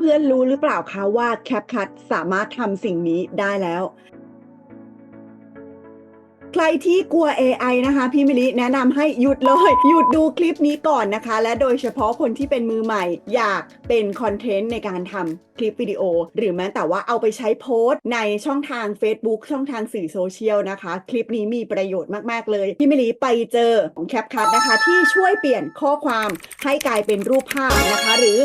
เพื่อนๆรู้หรือเปล่าคะว่า CapCut สามารถทำสิ่งนี้ได้แล้ว ใครที่กลัว AI นะคะ พี่มิลิแนะนำให้หยุดเลย หยุดดูคลิปนี้ก่อนนะคะ และโดยเฉพาะคนที่เป็นมือใหม่ อยากเป็นคอนเทนต์ในการทำคลิปวิดีโอ หรือแม้แต่ว่าเอาไปใช้โพสต์ในช่องทาง Facebook ช่องทางสื่อโซเชียลนะคะ คลิปนี้มีประโยชน์มาก ๆ เลย พี่มิลิไปเจอของ CapCut นะคะ ที่ช่วยเปลี่ยนข้อความให้กลายเป็นรูปภาพนะคะ หรือ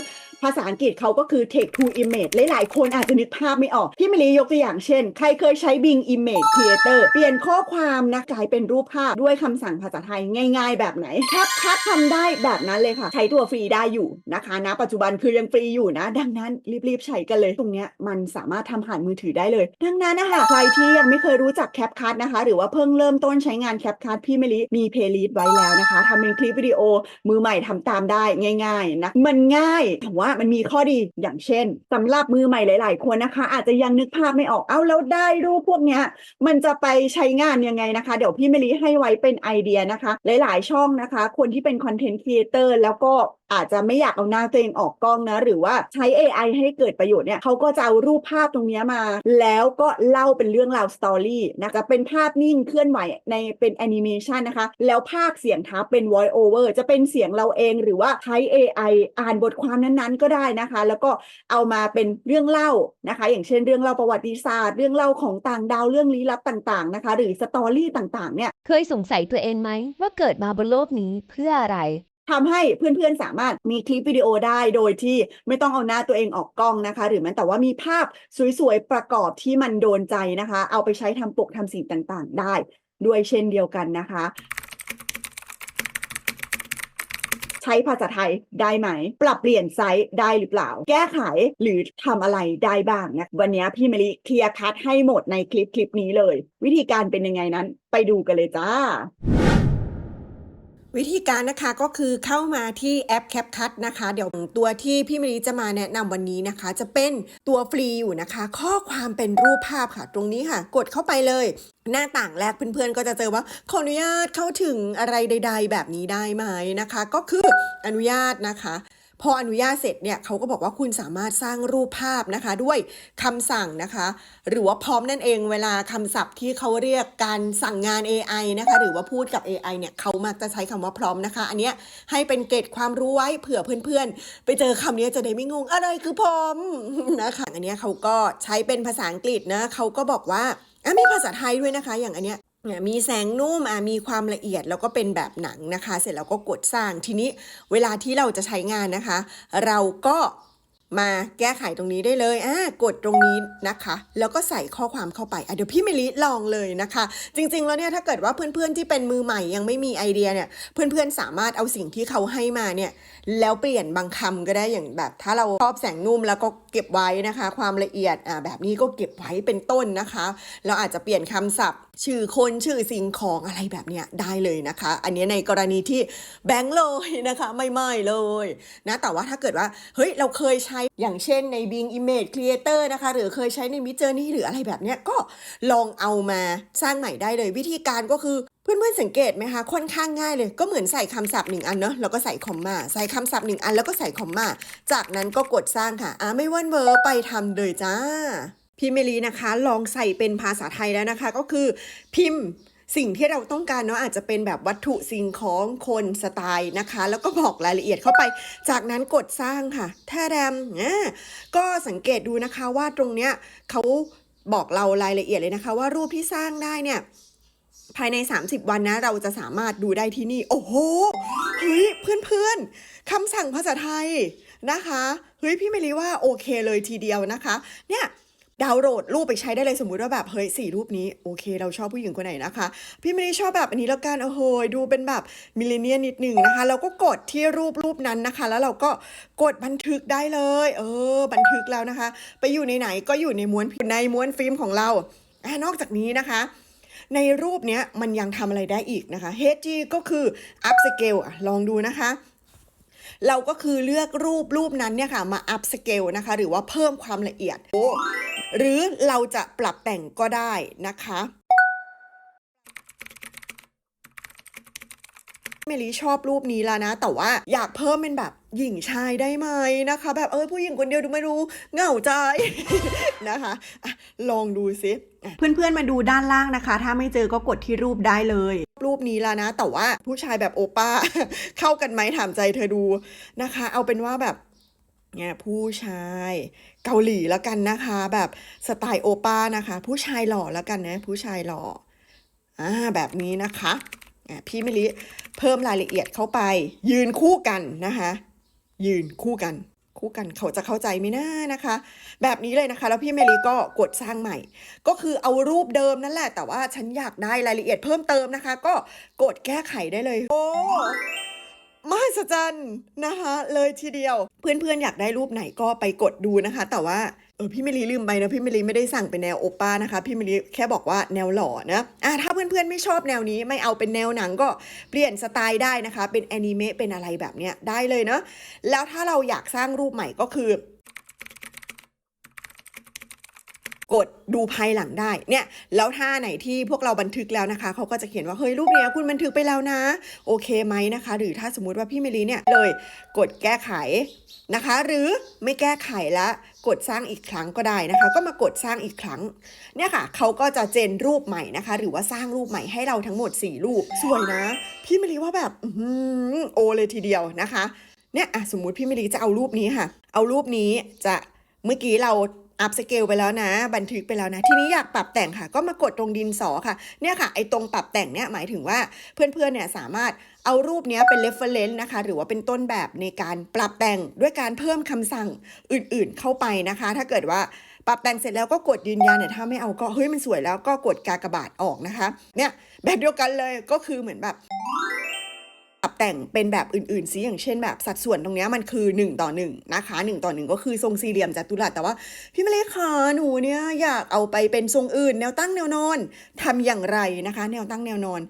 ภาษาอังกฤษเขาก็คือ text to image หลายๆ คนอาจจะนึกภาพไม่ออก พี่มลียกตัวอย่างเช่น ใครเคยใช้ Bing Image Creator เปลี่ยนข้อความนะกลายเป็นรูปภาพด้วยคำสั่งภาษาไทยง่าย ๆ แบบไหนแคปคัดทำได้แบบนั้นเลยค่ะ ใช้ตัวฟรีได้อยู่นะคะนะปัจจุบันคือยังฟรีอยู่นะ ดังนั้นรีบๆใช้กันเลย ตรงเนี้ยมันสามารถทำผ่านมือถือได้เลย ดังนั้นนะคะใครที่ยังไม่เคยรู้จักแคปคัดนะคะ หรือว่าเพิ่งเริ่มต้นใช้งานแคปคัดพี่มลีมีเพลย์ลิสต์ไว้แล้วนะคะทำเป็นคลิปวิดีโอมือใหม่ทำตามได้ง่าย ๆ นะมันง่ายแต่ว่ามันมีข้อดีอย่างเช่นสำหรับมือใหม่หลาย ๆ คนนะคะ อาจจะยังนึกภาพไม่ออกเอ้าแล้วได้รูปพวกเนี้ยมันจะไปใช้งานยังไงนะคะ เดี๋ยวพี่เมลีให้ไว้เป็นไอเดียนะคะ หลาย ๆ ช่องนะคะ คนที่เป็นคอนเทนต์ครีเอเตอร์แล้วก็ อาจจะไม่อยากเอาหน้าตัวเองออกกล้องนะ หรือว่าใช้ AI ให้เกิดประโยชน์เนี่ยเขาก็จะเอารูปภาพตรงนี้มา แล้วก็เล่าเป็นเรื่องราวสตอรี่นะจะเป็นภาพนิ่งเคลื่อนไหวในเป็นแอนิเมชันนะคะ แล้วภาคเสียงทับเป็น voice over จะเป็นเสียงเราเองหรือว่าใช้ AI อ่านบทความนั้นๆ ก็ได้นะคะ แล้วก็เอามาเป็นเรื่องเล่านะคะ อย่างเช่นเรื่องเล่าประวัติศาสตร์ เรื่องเล่าของต่างดาวเรื่องลี้ลับต่างๆนะคะ หรือสตอรี่ต่างๆเนี่ยเคยสงสัยตัวเองไหมว่าเกิดมาบนโลกนี้เพื่ออะไร ทำให้เพื่อนๆสามารถมีคลิปวิดีโอได้โดยที่ไม่ต้องเอาหน้าตัวเองออกกล้องนะคะ หรือแม้แต่ว่ามีภาพสวยๆประกอบที่มันโดนใจนะคะ เอาไปใช้ทำปกทำสิ่งต่างๆ ได้ ด้วยเช่นเดียวกันนะคะ ใช้ภาษาไทยได้ไหม ปรับเปลี่ยนไซส์ได้หรือเปล่า แก้ไขหรือทำอะไรได้บ้างนะวันนี้พี่มลิเคลียร์คัดให้หมดในคลิปคลิปนี้เลย วิธีการเป็นยังไงนั้น ไปดูกันเลยจ้า วิธีการนะคะก็คือเข้ามาที่แอป CapCut นะคะ เดี๋ยวตัวที่พี่มรีจะมาแนะนำวันนี้นะคะ จะเป็นตัวฟรีอยู่นะคะ ข้อความเป็นรูปภาพค่ะ ตรงนี้ค่ะ กดเข้าไปเลย หน้าต่างแรกเพื่อนๆ ก็จะเจอว่าขออนุญาตเข้าถึงอะไรใด ๆ แบบนี้ได้ไหมนะคะ ก็คืออนุญาตนะคะ พออนุญาตเสร็จเนี่ยเขาก็บอกว่าคุณสามารถสร้างรูปภาพนะคะ ด้วยคำสั่งนะคะ หรือว่าพร้อมนั่นเองเวลาคำศัพท์ที่เขาเรียกการสั่งงาน AI นะคะ หรือว่าพูดกับ AI เนี่ยเขามักจะใช้คำว่าพร้อมนะคะ อันเนี้ยให้เป็นเกร็ดความรู้ไว้เผื่อเพื่อนๆ ไปเจอคำนี้จะได้ไม่งงอะไรคือพร้อมนะคะอันเนี้ยเขาก็ใช้เป็นภาษาอังกฤษนะเขาก็บอกว่าอะมีภาษาไทยด้วยนะคะ อย่างอันเนี้ย มีแสงนุ่มอะมีความละเอียดแล้วก็เป็นแบบหนังนะคะ เสร็จแล้วก็กดสร้างทีนี้เวลาที่เราจะใช้งานนะคะ เราก็มาแก้ไขตรงนี้ได้เลยอ่ากดตรงนี้นะคะ แล้วก็ใส่ข้อความเข้าไปอะเดี๋ยวพี่เมลิลองเลยนะคะ จริง ๆ แล้วเนี่ยถ้าเกิดว่าเพื่อนๆที่เป็นมือใหม่ยังไม่มีไอเดียเนี่ย เพื่อนๆสามารถเอาสิ่งที่เขาให้มาเนี่ยแล้วเปลี่ยนบางคำก็ได้อย่างแบบ ถ้าเราชอบแสงนุ่มแล้วก็เก็บไว้นะคะ ความละเอียดอ่าแบบนี้ก็เก็บไว้เป็นต้นนะคะ เราอาจจะเปลี่ยนคำศัพท์ ชื่อคนชื่อสิ่งของอะไรแบบเนี้ยได้เลยนะคะ อันนี้ในกรณีที่แบงค์เลยนะคะ ไม่ไม่เลยนะแต่ว่าถ้าเกิดว่าเฮ้ยเราเคยใช้อย่างเช่นใน Bing Image Creator นะคะ หรือเคยใช้ใน Midjourney หรืออะไรแบบเนี้ยก็ลองเอามาสร้างใหม่ได้เลยวิธีการก็คือเพื่อนๆสังเกตไหมคะค่อนข้างง่ายเลยก็เหมือนใส่คำศัพท์หนึ่งอันเนาะแล้วก็ใส่คอมมาใส่คำศัพท์หนึ่งอันแล้วก็ใส่คอมมาจากนั้นก็กดสร้างค่ะอ่าไม่ว่นเวอร์ไปทำเลยจ้า พี่เมลีนะคะ ลองใส่เป็นภาษาไทยแล้วนะคะ ก็คือพิมพ์สิ่งที่เราต้องการเนาะอาจจะเป็นแบบวัตถุสิ่งของคนสไตล์นะคะ แล้วก็บอกรายละเอียดเข้าไป จากนั้นกดสร้างค่ะแท้แรมอ่าก็สังเกตดูนะคะว่าตรงเนี้ยเขาบอกเรารายละเอียดเลยนะคะ ว่ารูปที่สร้างได้เนี่ยภายใน 30 วันนะ เราจะสามารถดูได้ที่นี่ โอ้โหเฮ้ยเพื่อนๆคำสั่งภาษาไทยนะคะเฮ้ยพี่เมลีว่าโอเคเลยทีเดียวนะคะ เนี่ย ดาวน์โหลดรูปไปใช้ได้เลยสมมุติว่าแบบเฮ้ยสี่รูปนี้โอเค เราชอบผู้หญิงคนไหนนะคะ พี่เมลีชอบแบบอันนี้แล้วกันโอ้โหดูเป็นแบบมิเลเนียนิดหนึ่งนะคะ เราก็กดที่รูปรูปนั้นนะคะ แล้วเราก็กดบันทึกได้เลย เออ บันทึกแล้วนะคะ ไปอยู่ในไหนก็อยู่ในม้วนในม้วนฟิล์มของเราอนอกจากนี้นะคะในรูปเนี้ยมันยังทำอะไรได้อีกนะคะ HG ก็คือ up scale ลองดูนะคะ เราก็คือเลือกรูปรูปนั้นเนี่ยค่ะมาอัพสเกลนะคะ หรือว่าเพิ่มความละเอียด หรือเราจะปรับแต่งก็ได้นะคะ เมลีชอบรูปนี้แล้วนะ แต่ว่าอยากเพิ่มเป็นแบบหญิงชายได้ไหมนะคะ แบบเออผู้หญิงคนเดียวดูไม่รู้เหงาใจนะคะอะลองดูซิอะเพื่อนๆมาดูด้านล่างนะคะ ถ้าไม่เจอก็กดที่รูปได้เลย รูปนี้แล้วนะ แต่ว่าผู้ชายแบบโอป้า เข้ากันไหมถามใจเธอดูนะคะ เอาเป็นว่าแบบเนี่ยผู้ชายเกาหลีแล้วกันนะคะ แบบสไตล์โอป้านะคะ ผู้ชายหล่อแล้วกันนะ ผู้ชายหล่ออ่าแบบนี้นะคะอะพี่มิลิ เพิ่มรายละเอียดเข้าไป ยืนคู่กันนะคะ ยืนคู่กัน คู่กันเขาจะเข้าใจไหมนะนะคะ แบบนี้เลยนะคะ แล้วพี่เมลีก็กดสร้างใหม่ ก็คือเอารูปเดิมนั่นแหละ แต่ว่าฉันอยากได้รายละเอียดเพิ่มเติมนะคะ ก็กดแก้ไขได้เลย โอ้ มหัศจรรย์นะคะเลยทีเดียว เพื่อนๆ อยากได้รูปไหนก็ไปกดดูนะคะ แต่ว่าเออพี่เมลีลืมไปนะพี่เมลีไม่ได้สั่งเป็นแนวโอป้านะคะพี่เมลีแค่บอกว่าแนวหล่อนะอะถ้าเพื่อนๆไม่ชอบแนวนี้ไม่เอาเป็นแนวหนังก็เปลี่ยนสไตล์ได้นะคะ เป็นแอนิเมะเป็นอะไรแบบเนี้ยได้เลยเนาะแล้วถ้าเราอยากสร้างรูปใหม่ก็คือ กดดูภายหลังได้เนี่ยแล้วถ้าไหนที่พวกเราบันทึกแล้วนะคะเขาก็จะเขียนว่าเฮ้ยรูปเนี้ยคุณบันทึกไปแล้วนะ โอเคไหมนะคะ หรือถ้าสมมุติว่าพี่เมลีเนี่ยเลยกดแก้ไขนะคะ หรือไม่แก้ไขละกดสร้างอีกครั้งก็ได้นะคะ ก็มากดสร้างอีกครั้งเนี่ยค่ะเขาก็จะเจนรูปใหม่นะคะ หรือว่าสร้างรูปใหม่ให้เราทั้งหมด 4 รูปสวยนะ พี่เมลีว่าแบบโอเลยทีเดียวนะคะเนี่ยอะสมมุติพี่เมลีจะเอารูปนี้ค่ะ เอารูปนี้จะเมื่อกี้เรา อัพสเกลไปแล้วนะ บันทึกไปแล้วนะ ทีนี้อยากปรับแต่งค่ะ ก็มากดตรงดินสอค่ะ เนี่ยค่ะ ไอ้ตรงปรับแต่งเนี่ยหมายถึงว่าเพื่อนๆเนี่ยสามารถเอารูปเนี้ยเป็น reference นะคะ หรือว่าเป็นต้นแบบในการปรับแต่งด้วยการเพิ่มคำสั่งอื่นๆเข้าไปนะคะ ถ้าเกิดว่าปรับแต่งเสร็จแล้วก็กดยืนยันเนี่ยถ้าไม่เอาก็เฮ้ยมันสวยแล้วก็กดกากบาทออกนะคะ เนี่ยแบบเดียวกันเลยก็คือเหมือนแบบ ปรับแต่งเป็นแบบอื่นๆสิอย่างเช่นแบบสัดส่วนตรงนี้มันคือ 1 ต่อ 1 นะคะ 1 ต่อ 1 ก็คือทรงสี่เหลี่ยมจัตุรัสแต่ว่าพี่มาเลขาหนูเนี่ยอยากเอาไปเป็นทรงอื่น แนวตั้งแนวนอนทำอย่างไรนะคะ แนวตั้งแนวนอน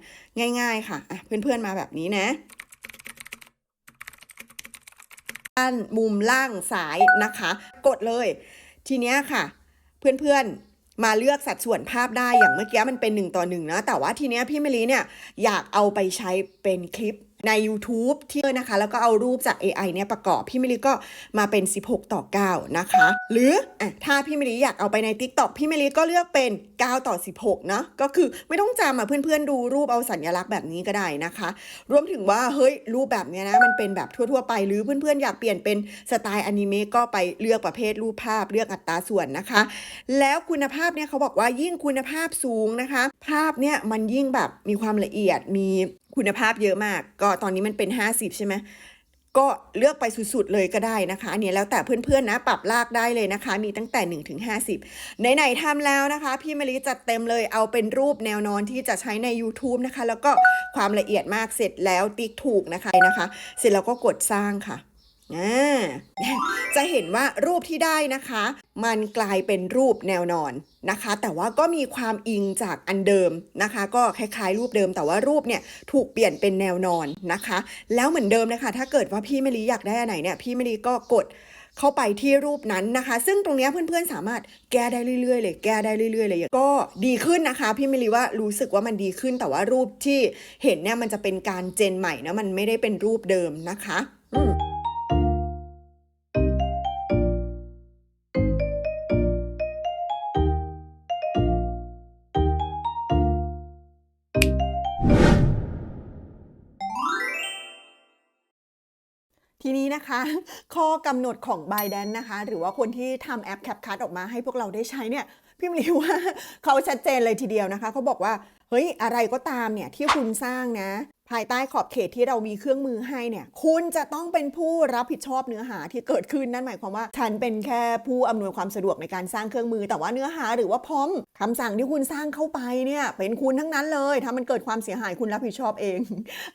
ง่าย ๆ ค่ะอะเพื่อนๆมาแบบนี้นะด้านมุมล่างซ้ายนะคะ กดเลย ทีเนี้ยค่ะ เพื่อนๆมาเลือกสัดส่วนภาพได้อย่างเมื่อกี้มันเป็น 1 ต่อ 1 นะ แต่ว่าทีเนี้ยพี่เมลีเนี่ย อยากเอาไปใช้เป็นคลิป ใน YouTube ที่นะคะ แล้วก็เอารูปจาก AI เนี่ยประกอบพี่มะลีก็มาเป็น 16 ต่อ 9 นะคะ หรืออะถ้าพี่มะลีอยากเอาไปใน TikTok พี่มะลีก็เลือกเป็น 9 ต่อ 16 เนาะก็คือไม่ต้องจำอะเพื่อนๆ ดูรูปเอาสัญลักษณ์แบบนี้ก็ได้นะคะ รวมถึงว่าเฮ้ยรูปแบบเนี้ยนะมันเป็นแบบทั่วๆ ไป หรือเพื่อนๆ อยากเปลี่ยนเป็นสไตล์อนิเมะก็ไปเลือกประเภทรูปภาพเลือกอัตราส่วนนะคะ แล้วคุณภาพเนี่ยเขาบอกว่ายิ่งคุณภาพสูงนะคะ ภาพเนี่ยมันยิ่งแบบมีความละเอียดมี คุณภาพเยอะมาก ก็ตอนนี้มันเป็น 50 ใช่ไหมก็เลือกไปสุดๆเลยก็ได้นะคะเนี่ยแล้วแต่เพื่อนๆนะปรับลากได้เลยนะคะ มีตั้งแต่1ถึง50 ไหนๆทำแล้วนะคะ พี่มลิจัดเต็มเลยเอาเป็นรูปแนวนอนที่จะใช้ใน YouTube นะคะ แล้วก็ความละเอียดมากเสร็จแล้วติ๊กถูกนะคะนะคะ เสร็จแล้วก็กดสร้างค่ะ จะเห็นว่ารูปที่ได้นะคะ มันกลายเป็นรูปแนวนอนนะคะ แต่ว่าก็มีความอิงจากอันเดิมนะคะ ก็คล้ายๆรูปเดิมแต่ว่ารูปเนี่ยถูกเปลี่ยนเป็นแนวนอนนะคะ แล้วเหมือนเดิมเลยค่ะถ้าเกิดว่าพี่มลีอยากได้อันไหนเนี่ยพี่มลีก็กดเข้าไปที่รูปนั้นนะคะ ซึ่งตรงนี้เพื่อนๆสามารถแก้ได้เรื่อยๆเลย แก้ได้เรื่อยๆเลยก็ดีขึ้นนะคะ พี่มะลีว่ารู้สึกว่ามันดีขึ้น แต่ว่ารูปที่เห็นเนี่ยมันจะเป็นการเจนใหม่นะมันไม่ได้เป็นรูปเดิมนะคะ อืม นี้นะคะข้อกำหนดของ b y d a n c e นะคะ หรือว่าคนที่ทำแอป CapCut ออกมาให้พวกเราได้ใช้เนี่ยพี่มลีว่าเขาชัดเจนเลยทีเดียวนะคะ เขาบอกว่า เฮ้ย อะไรก็ตามเนี่ยที่คุณสร้างนะ ภายใต้ขอบเขตที่เรามีเครื่องมือให้เนี่ย คุณจะต้องเป็นผู้รับผิดชอบเนื้อหาที่เกิดขึ้นนั่นหมายความว่า ฉันเป็นแค่ผู้อำนวยความสะดวกในการสร้างเครื่องมือ แต่ว่าเนื้อหาหรือว่าพร้อมคำสั่งที่คุณสร้างเข้าไปเนี่ย เป็นคุณทั้งนั้นเลย ถ้ามันเกิดความเสียหายคุณรับผิดชอบเอง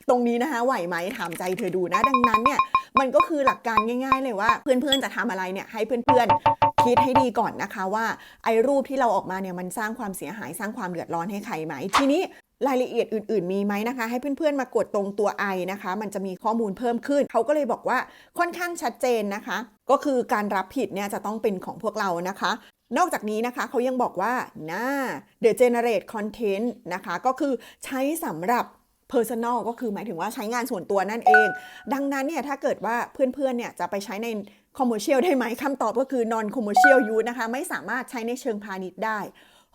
ตรงนี้นะคะไหวไหมถามใจเธอดูนะ ดังนั้นเนี่ยมันก็คือหลักการง่าย ๆ เลยว่า เพื่อนๆจะทำอะไรเนี่ยให้เพื่อนๆคิดให้ดีก่อนนะคะว่าไอ้รูปที่เราออกมาเนี่ยมันสร้างความเสียหายสร้างความเดือดร้อนให้ใครไหม ทีนี้ รายละเอียดอื่น ๆ มีไหมนะคะ ให้เพื่อน ๆ มากดตรงตัว i นะคะ มันจะมีข้อมูลเพิ่มขึ้น เขาก็เลยบอกว่าค่อนข้างชัดเจนนะคะ ก็คือการรับผิดเนี่ยจะต้องเป็นของพวกเรานะคะ นอกจากนี้นะคะเขายังบอกว่าหน่า the generate content นะคะ ก็คือใช้สำหรับ personal ก็คือหมายถึงว่าใช้งานส่วนตัวนั่นเอง ดังนั้นเนี่ยถ้าเกิดว่าเพื่อน ๆ เนี่ยจะไปใช้ใน commercial ได้ไหมคำตอบก็คือ non commercial use นะคะ ไม่สามารถใช้ในเชิงพาณิชย์ได้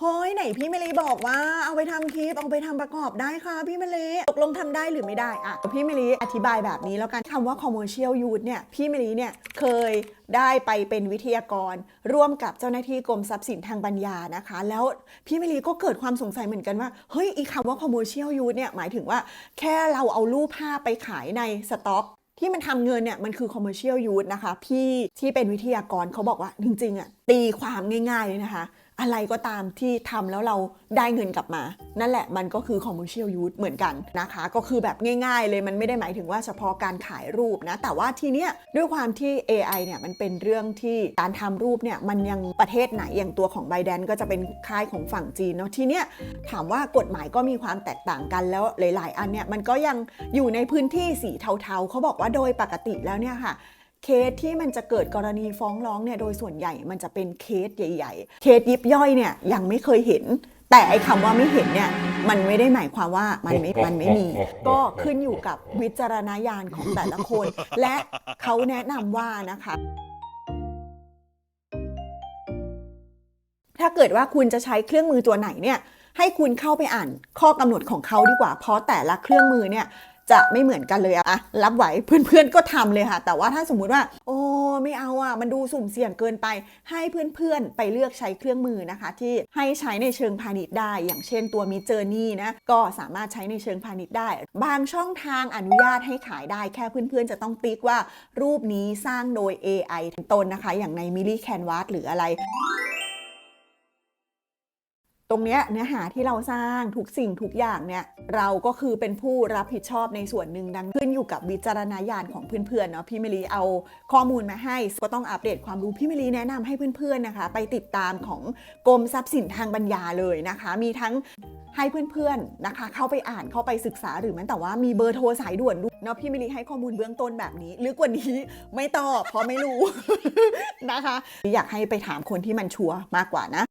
เฮ้ยไหนพี่เมลีบอกว่าเอาไปทำคลิปเอาไปทำประกอบได้ค่ะพี่เมลีตกลงทำได้หรือไม่ได้อะพี่เมลีอธิบายแบบนี้แล้วกันคำว่า commercial use เนี่ยพี่เมลีเนี่ยเคยได้ไปเป็นวิทยากร ร่วมกับเจ้าหน้าที่กรมทรัพย์สินทางปัญญานะคะ แล้วพี่เมลีก็เกิดความสงสัยเหมือนกันว่าเฮ้ยอีคำว่า commercial use เนี่ยหมายถึงว่าแค่เราเอารูปภาพไปขายในสต็อกที่มันทำเงินเนี่ยมันคือ commercial use นะคะ พี่ที่เป็นวิทยากรเขาบอกว่าจริงๆอะตีความง่ายๆเลยนะคะ อะไรก็ตามที่ทำแล้วเราได้เงินกลับมา นั่นแหละมันก็คือ commercial use เหมือนกันนะคะ ก็คือแบบง่ายๆเลยมันไม่ได้หมายถึงว่าเฉพาะการขายรูปนะ แต่ว่าทีเนี้ยด้วยความที่ AI เนี่ยมันเป็นเรื่องที่การทำรูปเนี่ยมันยังประเทศไหนอย่างตัวของ b บ d a n ก็จะเป็นค่ายของฝั่งจีนเนาะทีเนี้ยถามว่ากฎหมายก็มีความแตกต่างกันแล้วหลาย ๆ อันเนี่ยมันก็ยังอยู่ในพื้นที่สีเทาๆเขาบอกว่าโดยปกติแล้วเนี่ยค่ะ เคสที่มันจะเกิดกรณีฟ้องร้องเนี่ยโดยส่วนใหญ่มันจะเป็นเคสใหญ่ ๆ เคสยิบย่อยเนี่ยยังไม่เคยเห็น แต่ไอ้คำว่าไม่เห็นเนี่ยมันไม่ได้หมายความว่ามันไม่มันไม่มี ก็ขึ้นอยู่กับวิจารณญาณของแต่ละคน และเขาแนะนำว่านะคะ ถ้าเกิดว่าคุณจะใช้เครื่องมือตัวไหนเนี่ยให้คุณเข้าไปอ่านข้อกำหนดของเขาดีกว่า เพราะแต่ละเครื่องมือเนี่ย จะไม่เหมือนกันเลยอะรับไหวเพื่อนๆก็ทำเลยค่ะ แต่ว่าถ้าสมมุติว่า โอ้ไม่เอาอะมันดูสุ่มเสี่ยงเกินไป ให้เพื่อนๆ ไปเลือกใช้เครื่องมือนะคะ ที่ให้ใช้ในเชิงพาณิชย์ได้ อย่างเช่นตัวมีเจอร์นี่นะก็สามารถใช้ในเชิงพาณิชย์ได้ บางช่องทางอนุญาตให้ขายได้แค่เพื่อนๆ จะต้องติ๊กว่ารูปนี้สร้างโดย AI เป็นต้นนะคะ อย่างในมิลลี่แคนวาสหรืออะไร ตรงเนี้ยเนื้อหาที่เราสร้างทุกสิ่งทุกอย่างเนี่ยเราก็คือเป็นผู้รับผิดชอบในส่วนหนึ่งดังขึ้นอยู่กับวิจารณญาณของเพื่อนๆเนาะพี่เมลีเอาข้อมูลมาให้ก็ต้องอัปเดตความรู้พี่เมลีแนะนำให้เพื่อนๆนะคะ ไปติดตามของกรมทรัพย์สินทางปัญญาเลยนะคะ มีทั้งให้เพื่อนๆนะคะ เข้าไปอ่านเข้าไปศึกษาหรือแม้แต่ว่ามีเบอร์โทรสายด่วนด้วยเนาะพี่เมลีให้ข้อมูลเบื้องต้นแบบนี้ลึกกว่านี้ไม่ตอบเพราะไม่รู้นะคะ อยากให้ไปถามคนที่มันชัวร์มากกว่านะ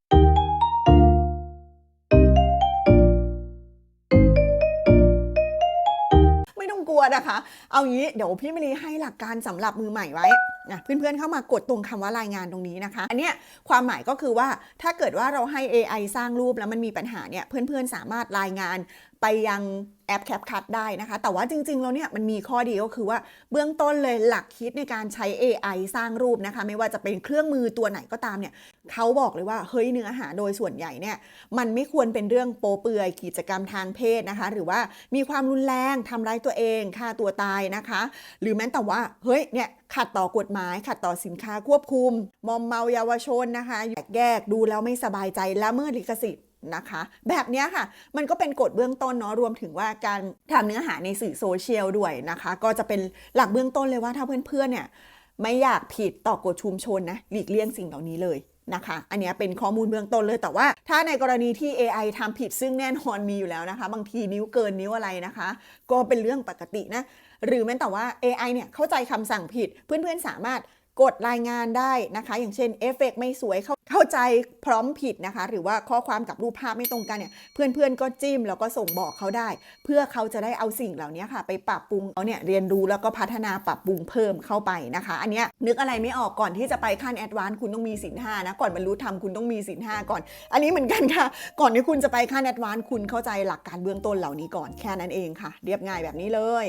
นะคะ เอางี้เดี๋ยวพี่มิลีให้หลักการสำหรับมือใหม่ไว้นะเพื่อนๆเข้ามากดตรงคำว่ารายงานตรงนี้นะคะ อันเนี้ยความหมายก็คือว่าถ้าเกิดว่าเราให้ AI สร้างรูปแล้วมันมีปัญหาเนี่ยเพื่อนๆสามารถรายงานไปยังแอป CapCut ได้นะคะ แต่ว่าจริงๆ แล้วเนี่ยมันมีข้อดีก็คือว่าเบื้องต้นเลยหลักคิดในการใช้ AI สร้างรูปนะคะ ไม่ว่าจะเป็นเครื่องมือตัวไหนก็ตามเนี่ย เขาบอกเลยว่าเฮ้ยเนื้อหาโดยส่วนใหญ่เนี่ยมันไม่ควรเป็นเรื่องโปเปื่อยกิจกรรมทางเพศนะคะ หรือว่ามีความรุนแรงทำร้ายตัวเองฆ่าตัวตายนะคะ หรือแม้แต่ว่าเฮ้ยเนี่ยขัดต่อกฎหมายขัดต่อสินค้าควบคุม มอมเมาเยาวชนนะคะแยกแยกดูแล้วไม่สบายใจละเมิดลิขสิทธิ์นะคะ แบบนี้ค่ะ มันก็เป็นกฎเบื้องต้นเนาะรวมถึงว่าการทำเนื้อหาในสื่อโซเชียลด้วยนะคะ ก็จะเป็นหลักเบื้องต้นเลยว่าถ้าเพื่อนๆเนี่ยไม่อยากผิดต่อกฎชุมชนนะหลีกเลี่ยงสิ่งเหล่านี้เลย นะคะ อันนี้เป็นข้อมูลเบื้องต้นเลยแต่ว่า ถ้าในกรณีที่ AI ทำผิดซึ่งแน่นอนมีอยู่แล้วนะคะ บางทีนิ้วเกินนิ้วอะไรนะคะ ก็เป็นเรื่องปกตินะ หรือแม้แต่ว่า AI เนี่ยเข้าใจคำสั่งผิดเพื่อนๆสามารถ กดรายงานได้นะคะ อย่างเช่นเอฟเฟกไม่สวยเข้าเข้าใจพร้อมผิดนะคะ หรือว่าข้อความกับรูปภาพไม่ตรงกันเนี่ยเพื่อนๆก็จิ้มแล้วก็ส่งบอกเขาได้ เพื่อเขาจะได้เอาสิ่งเหล่านี้ค่ะ ไปปรับปรุงเขาเนี่ยเรียนรู้แล้วก็พัฒนาปรับปรุงเพิ่มเข้าไปนะคะ อันเนี้ยนึกอะไรไม่ออกก่อนที่จะไปขั้นแอดวานซ์คุณต้องมีสินห้านะก่อนบรรลุธรรมคุณต้องมีสินห้าก่อน อันนี้เหมือนกันค่ะ ก่อนที่คุณจะไปขั้นแอดวานซ์คุณเข้าใจหลักการเบื้องต้นเหล่านี้ก่อนแค่นั้นเองค่ะ เรียบง่ายแบบนี้เลย